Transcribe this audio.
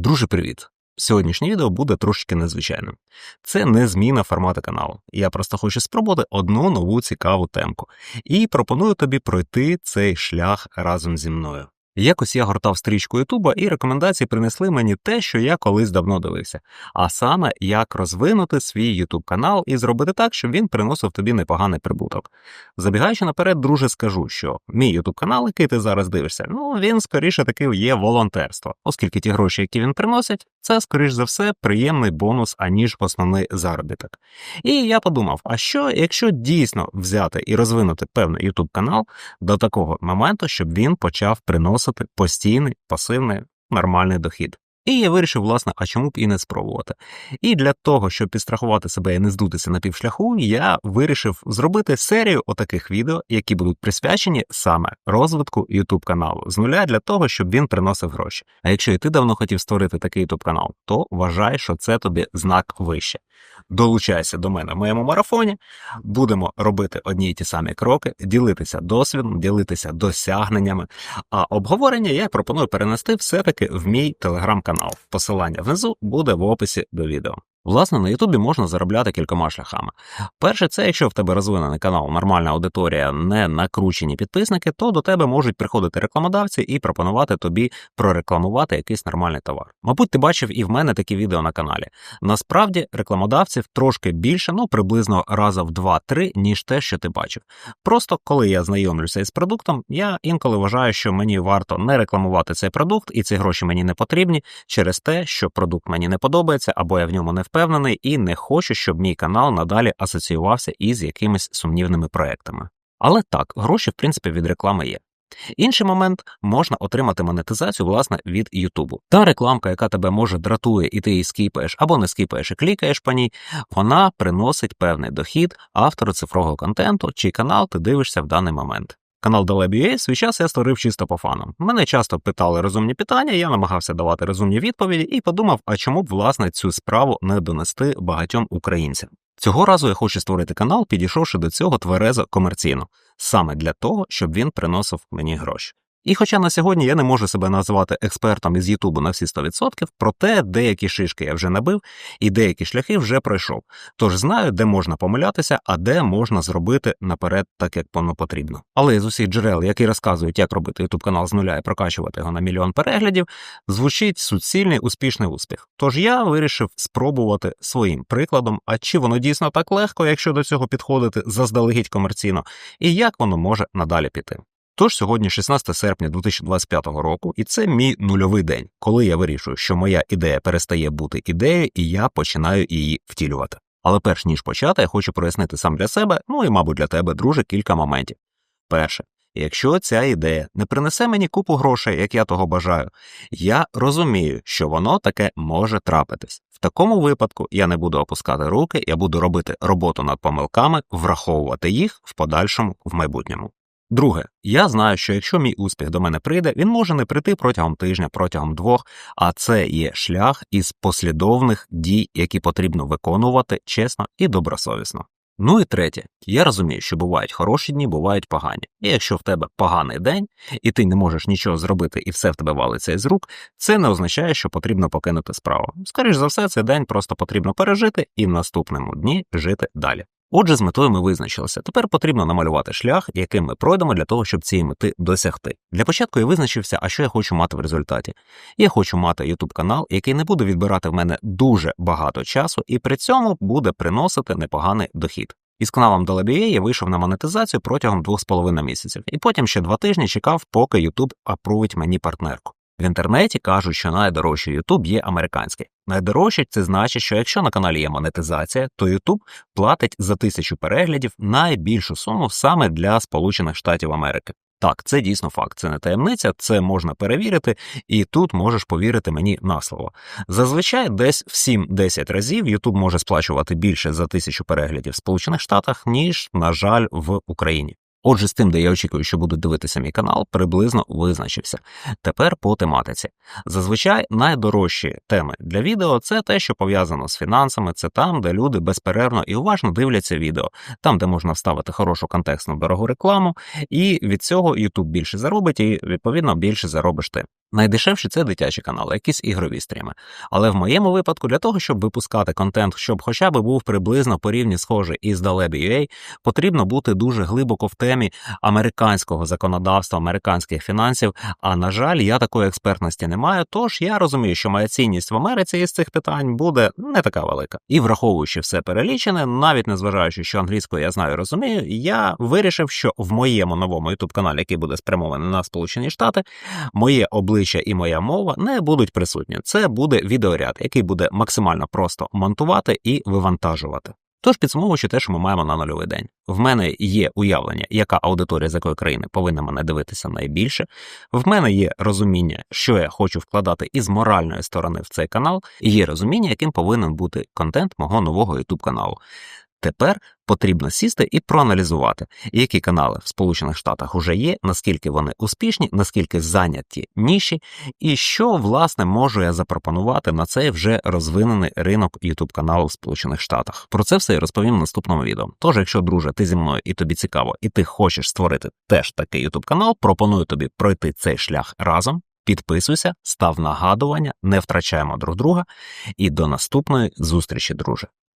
Друже, привіт! Сьогоднішнє відео буде трошки незвичайним. Це не зміна формату каналу. Я просто хочу спробувати одну нову цікаву темку і пропоную тобі пройти цей шлях разом зі мною. Якось я гортав стрічку Ютуба, і рекомендації принесли мені те, що я колись давно дивився, а саме як розвинути свій Ютуб канал і зробити так, щоб він приносив тобі непоганий прибуток. Забігаючи наперед, друже, скажу, що мій Ютуб канал, який ти зараз дивишся, ну він скоріше таки є волонтерство, оскільки ті гроші, які він приносить, це, скоріш за все, приємний бонус, аніж основний заробіток. І я подумав: а що, якщо дійсно взяти і розвинути певний Ютуб канал до такого моменту, щоб він почав приносити постійний пасивний нормальний дохід? І я вирішив, власне, а чому б і не спробувати. І для того, щоб підстрахувати себе і не здутися на півшляху, я вирішив зробити серію отаких відео, які будуть присвячені саме розвитку YouTube каналу з нуля для того, щоб він приносив гроші. А якщо і ти давно хотів створити такий YouTube канал, то вважай, що це тобі знак вище. Долучайся до мене в моєму марафоні, будемо робити одні й ті самі кроки, ділитися досвідом, ділитися досягненнями. А обговорення я пропоную перенести все-таки в мій телеграм-канал. Посилання внизу буде в описі до відео. Власне, на Ютубі можна заробляти кількома шляхами. Перше, це якщо в тебе розвинений канал, нормальна аудиторія, не накручені підписники, то до тебе можуть приходити рекламодавці і пропонувати тобі прорекламувати якийсь нормальний товар. Мабуть, ти бачив і в мене такі відео на каналі. Насправді, рекламодавців трошки більше, ну приблизно раза в 2-3, ніж те, що ти бачив. Просто коли я знайомлюся із продуктом, я інколи вважаю, що мені варто не рекламувати цей продукт, і ці гроші мені не потрібні через те, що продукт мені не подобається або я в ньому не впевнений і не хочу, щоб мій канал надалі асоціювався із якимись сумнівними проектами. Але так, гроші, в принципі, від реклами є. Інший момент можна отримати монетизацію власне від Ютубу. Та рекламка, яка тебе може дратує, і ти її скіпаєш або не скіпаєш і клікаєш по ній, вона приносить певний дохід автору цифрового контенту, чий канал ти дивишся в даний момент. Канал Далебі свій час я створив чисто по фанам. Мене часто питали розумні питання, я намагався давати розумні відповіді і подумав, а чому б власне цю справу не донести багатьом українцям. Цього разу я хочу створити канал, підійшовши до цього тверезо комерційно, саме для того, щоб він приносив мені гроші. І хоча на сьогодні я не можу себе називати експертом із Ютубу на всі 100%, проте деякі шишки я вже набив і деякі шляхи вже пройшов. Тож знаю, де можна помилятися, а де можна зробити наперед так, як воно потрібно. Але з усіх джерел, які розказують, як робити Ютуб канал з нуля і прокачувати його на мільйон переглядів, звучить суцільний успішний успіх. Тож я вирішив спробувати своїм прикладом, а чи воно дійсно так легко, якщо до цього підходити заздалегідь комерційно, і як воно може надалі піти. Тож сьогодні 16 серпня 2025 року, і це мій нульовий день, коли я вирішую, що моя ідея перестає бути ідеєю, і я починаю її втілювати. Але перш ніж почати, я хочу прояснити сам для себе, ну і, мабуть, для тебе, друже, кілька моментів. Перше, якщо ця ідея не принесе мені купу грошей, як я того бажаю, я розумію, що воно таке може трапитись. В такому випадку я не буду опускати руки, я буду робити роботу над помилками, враховувати їх в подальшому в майбутньому. Друге, я знаю, що якщо мій успіх до мене прийде, він може не прийти протягом тижня, протягом двох, а це є шлях із послідовних дій, які потрібно виконувати чесно і добросовісно. Ну і третє, я розумію, що бувають хороші дні, бувають погані. І якщо в тебе поганий день, і ти не можеш нічого зробити, і все в тебе валиться із рук, це не означає, що потрібно покинути справу. Скоріше за все, цей день просто потрібно пережити і в наступному дні жити далі. Отже, з метою ми визначилися. Тепер потрібно намалювати шлях, яким ми пройдемо для того, щоб цієї мети досягти. Для початку я визначився, а що я хочу мати в результаті. Я хочу мати YouTube канал, який не буде відбирати в мене дуже багато часу, і при цьому буде приносити непоганий дохід. Із каналом DLBA я вийшов на монетизацію протягом 2,5 місяців, і потім ще два тижні чекав, поки YouTube апрувить мені партнерку. В інтернеті кажуть, що найдорожчий YouTube є американський. Найдорожчий це значить, що якщо на каналі є монетизація, то YouTube платить за тисячу переглядів найбільшу суму саме для Сполучених Штатів Америки. Так, це дійсно факт, це не таємниця, це можна перевірити, і тут можеш повірити мені на слово. Зазвичай десь в 7-10 разів YouTube може сплачувати більше за тисячу переглядів в Сполучених Штатах, ніж, на жаль, в Україні. Отже, з тим, де я очікую, що будуть дивитися мій канал, приблизно визначився. Тепер по тематиці. Зазвичай найдорожчі теми для відео це те, що пов'язано з фінансами, це там, де люди безперервно і уважно дивляться відео, там, де можна вставити хорошу контекстну дорогу рекламу, і від цього YouTube більше заробить, і відповідно більше заробиш ти. Найдешевші це дитячі канали, якісь ігрові стріми. Але в моєму випадку, для того, щоб випускати контент, щоб хоча б був приблизно по рівні схожий із Daleby.ua, потрібно бути дуже глибоко в темі американського законодавства, американських фінансів. А на жаль, я такої експертності не маю. Тож я розумію, що моя цінність в Америці із цих питань буде не така велика. І враховуючи все перелічене, навіть незважаючи, що англійською я знаю розумію, я вирішив, що в моєму новому youtube каналі, який буде спрямований на Сполучені Штати, моє обличчя і моя мова не будуть присутні. Це буде відеоряд, який буде максимально просто монтувати і вивантажувати. Тож підсумовуючи те, що ми маємо на нульовий день. В мене є уявлення, яка аудиторія з якої країни повинна мене дивитися найбільше. В мене є розуміння, що я хочу вкладати із моральної сторони в цей канал, і є розуміння, яким повинен бути контент мого нового youtube каналу. Тепер потрібно сісти і проаналізувати, які канали в Сполучених Штатах вже є, наскільки вони успішні, наскільки зайняті ніші, і що власне можу я запропонувати на цей вже розвинений ринок youtube каналу в Сполучених Штатах. Про це все я розповім в наступному відео. Тож, якщо, друже, ти зі мною і тобі цікаво, і ти хочеш створити теж такий youtube канал, пропоную тобі пройти цей шлях разом. Підписуйся, став нагадування, не втрачаємо друг друга. І до наступної зустрічі, друже.